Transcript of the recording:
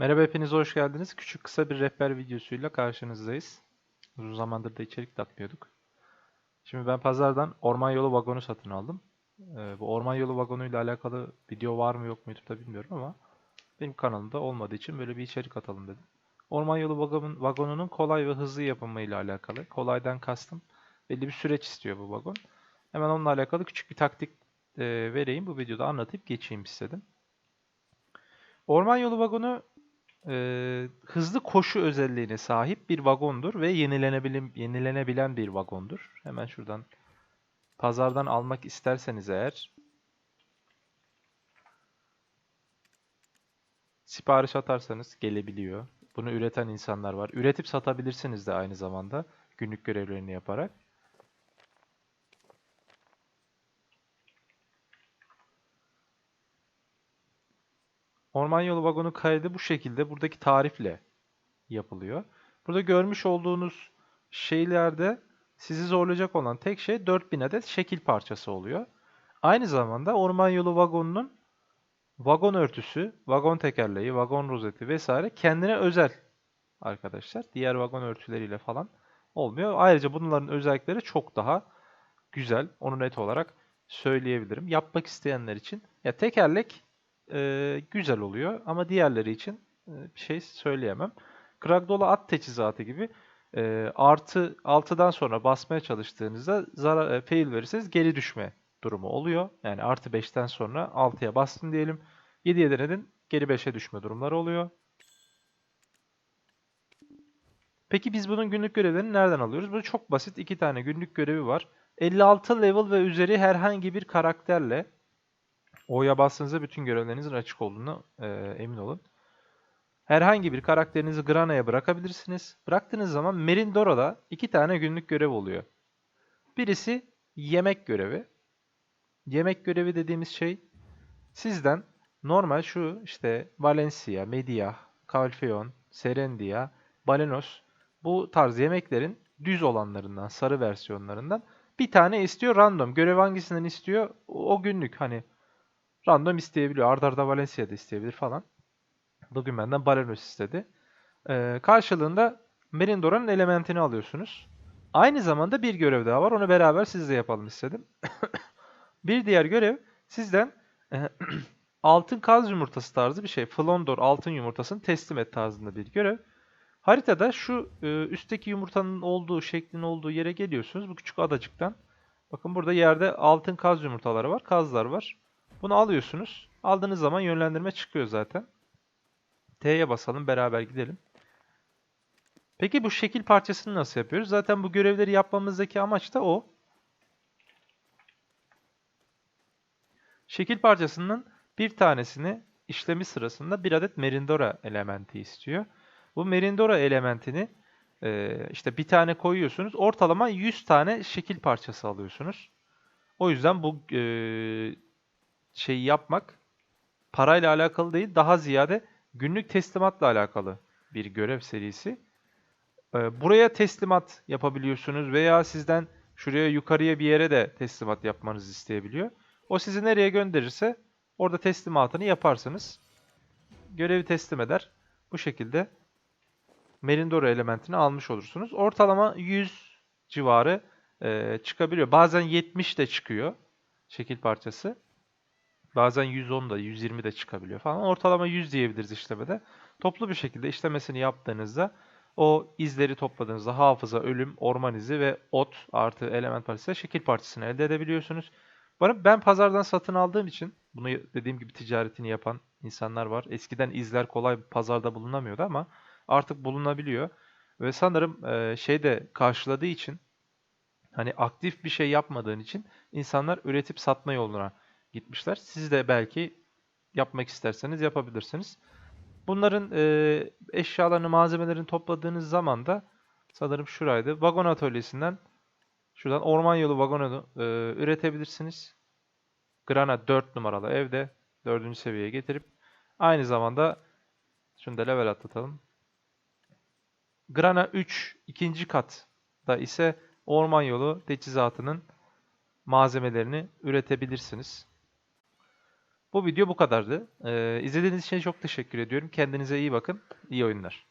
Merhaba hepiniz hoş geldiniz. Küçük kısa bir rehber videosuyla karşınızdayız. Uzun zamandır da içerik de atmıyorduk. Şimdi ben pazardan orman yolu vagonu satın aldım. Ee, bu orman yolu vagonuyla alakalı video var mı yok mu YouTube'da bilmiyorum ama benim kanalımda olmadığı için böyle bir içerik atalım dedim. Orman yolu vagonun, vagonunun kolay ve hızlı yapımıyla alakalı. Kolaydan kastım belli bir süreç istiyor bu vagon. Hemen onunla alakalı küçük bir taktik e, vereyim. Bu videoda anlatıp geçeyim istedim. Orman yolu vagonu e, hızlı koşu özelliğine sahip bir vagondur ve yenilenebilen, yenilenebilen bir vagondur. Hemen şuradan pazardan almak isterseniz eğer sipariş atarsanız gelebiliyor. Bunu üreten insanlar var. Üretip satabilirsiniz de aynı zamanda günlük görevlerini yaparak. Orman yolu vagonu kaydı bu şekilde buradaki tarifle yapılıyor. Burada görmüş olduğunuz şeylerde sizi zorlayacak olan tek şey 4000 adet şekil parçası oluyor. Aynı zamanda orman yolu vagonunun vagon örtüsü, vagon tekerleği, vagon rozeti vesaire kendine özel arkadaşlar. Diğer vagon örtüleriyle falan olmuyor. Ayrıca bunların özellikleri çok daha güzel. Onu net olarak söyleyebilirim. Yapmak isteyenler için. Ya tekerlek e, güzel oluyor ama diğerleri için e, bir şey söyleyemem. Kragdola at teçhizatı gibi e, artı 6'dan sonra basmaya çalıştığınızda zarar, e, fail verirseniz geri düşme durumu oluyor. Yani artı 5'ten sonra 6'ya bastın diyelim. 7'ye denedin geri 5'e düşme durumları oluyor. Peki biz bunun günlük görevlerini nereden alıyoruz? Bu çok basit. iki tane günlük görevi var. 56 level ve üzeri herhangi bir karakterle O'ya bastığınızda bütün görevlerinizin açık olduğunu e, emin olun. Herhangi bir karakterinizi Grana'ya bırakabilirsiniz. Bıraktığınız zaman Merindora'da iki tane günlük görev oluyor. Birisi yemek görevi. Yemek görevi dediğimiz şey sizden normal şu işte Valencia, Media, Calpheon, Serendia, Balenos bu tarz yemeklerin düz olanlarından, sarı versiyonlarından bir tane istiyor random. Görev hangisinden istiyor? O günlük hani random isteyebiliyor. Arda arda Valencia'da isteyebilir falan. Bugün benden Balenos istedi. Ee, karşılığında Merindora'nın elementini alıyorsunuz. Aynı zamanda bir görev daha var. Onu beraber sizle yapalım istedim. bir diğer görev sizden e, altın kaz yumurtası tarzı bir şey. Flondor altın yumurtasını teslim et tarzında bir görev. Haritada şu e, üstteki yumurtanın olduğu, şeklin olduğu yere geliyorsunuz. Bu küçük adacıktan. Bakın burada yerde altın kaz yumurtaları var, kazlar var. Bunu alıyorsunuz. Aldığınız zaman yönlendirme çıkıyor zaten. T'ye basalım, beraber gidelim. Peki bu şekil parçasını nasıl yapıyoruz? Zaten bu görevleri yapmamızdaki amaç da o. Şekil parçasının bir tanesini işlemi sırasında bir adet Merindora elementi istiyor. Bu Merindora elementini e, işte bir tane koyuyorsunuz. Ortalama 100 tane şekil parçası alıyorsunuz. O yüzden bu e, şeyi yapmak parayla alakalı değil, daha ziyade günlük teslimatla alakalı bir görev serisi. E, buraya teslimat yapabiliyorsunuz veya sizden şuraya yukarıya bir yere de teslimat yapmanızı isteyebiliyor. O sizi nereye gönderirse orada teslimatını yaparsınız. Görevi teslim eder. Bu şekilde Merindora elementini almış olursunuz. Ortalama 100 civarı e, çıkabiliyor. Bazen 70 de çıkıyor şekil parçası. Bazen 110 da 120 de çıkabiliyor falan. Ortalama 100 diyebiliriz işlemede. Toplu bir şekilde işlemesini yaptığınızda o izleri topladığınızda hafıza, ölüm, orman izi ve ot artı element parçası şekil parçasını elde edebiliyorsunuz. Bana ben pazardan satın aldığım için bunu dediğim gibi ticaretini yapan insanlar var. Eskiden izler kolay pazarda bulunamıyordu ama artık bulunabiliyor. Ve sanırım e, şey de karşıladığı için hani aktif bir şey yapmadığın için insanlar üretip satma yoluna gitmişler. Siz de belki yapmak isterseniz yapabilirsiniz. Bunların e, eşyalarını, malzemelerini topladığınız zaman da sanırım şuraydı. Vagon atölyesinden şuradan orman yolu vagonu e, üretebilirsiniz. Grana 4 numaralı evde 4. seviyeye getirip aynı zamanda şunu da level atlatalım. Grana 3 ikinci katta ise orman yolu teçhizatının malzemelerini üretebilirsiniz. Bu video bu kadardı. Ee, izlediğiniz için çok teşekkür ediyorum. Kendinize iyi bakın. İyi oyunlar.